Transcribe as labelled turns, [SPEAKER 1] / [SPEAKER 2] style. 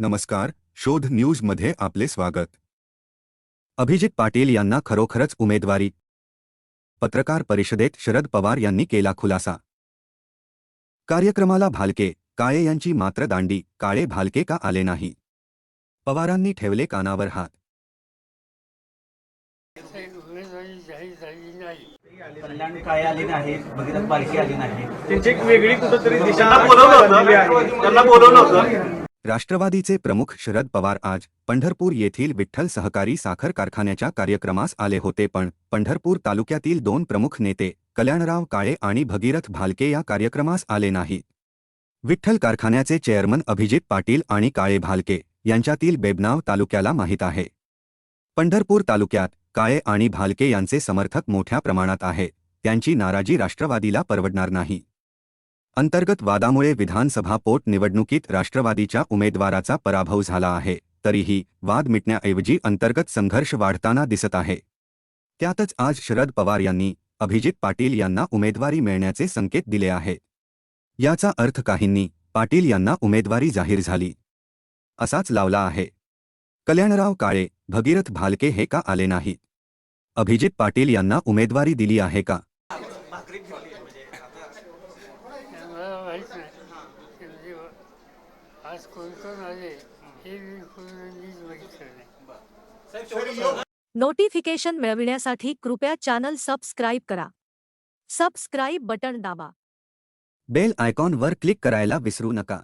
[SPEAKER 1] नमस्कार शोध न्यूजमध्ये आपले स्वागत. अभिजित पाटील यांना खरोखरच उमेदवारी. पत्रकार परिषदेत शरद पवार यांनी केला खुलासा. कार्यक्रमाला भालके काळे यांची मात्र दांडी काळे भालके का आले नाही? पवारांनी ठेवले कानावर हात.
[SPEAKER 2] त्यांची एक वेगळी कुठंतरी दिशा
[SPEAKER 3] त्यांना बोलवलं. होतं. त्यांना बोलवलं होतं.
[SPEAKER 1] राष्ट्रवादीचे प्रमुख शरद पवार आज पंढरपूर येथील विठ्ठल सहकारी साखर कारखान्याच्या कार्यक्रमास आले होते. पण पंढरपूर तालुक्यातील दोन प्रमुख नेते कल्याणराव काळे आणि भगीरथ भालके या कार्यक्रमास आले नाहीत. विठ्ठल कारखान्याचे चेअरमन अभिजित पाटील आणि काळे भालके यांच्यातील बेबनाव तालुक्याला माहीत आहे. पंढरपूर तालुक्यात काळे आणि भालके यांचे समर्थक मोठ्या प्रमाणात आहे. त्यांची नाराजी राष्ट्रवादीला परवडणार नाही. अंतर्गत वादामुळे विधानसभा पोटनिवडणुकीत राष्ट्रवादीच्या उमेदवाराचा पराभव झाला आहे. तरीही वाद मिटण्याऐवजी अंतर्गत संघर्ष वाढताना दिसत आहे. त्यातच आज शरद पवार यांनी अभिजित पाटील यांना उमेदवारी मिळण्याचे संकेत दिले आहेत याचा अर्थ काहींनी पाटील यांना उमेदवारी जाहीर झाली. असाच लावला आहे. कल्याणराव काळे, भगीरथ भालके हे का आले नाहीत? अभिजित पाटील यांना उमेदवारी दिली आहे का?
[SPEAKER 4] आज कोण कोण आले हे मी कोणानीच बघितलं नाही
[SPEAKER 5] नोटिफिकेशन मिळविण्यासाठी कृपया चॅनल सबस्क्राईब करा. सबस्क्राईब बटण दाबा.
[SPEAKER 1] बेल आयकॉनवर क्लिक करायला विसरू नका.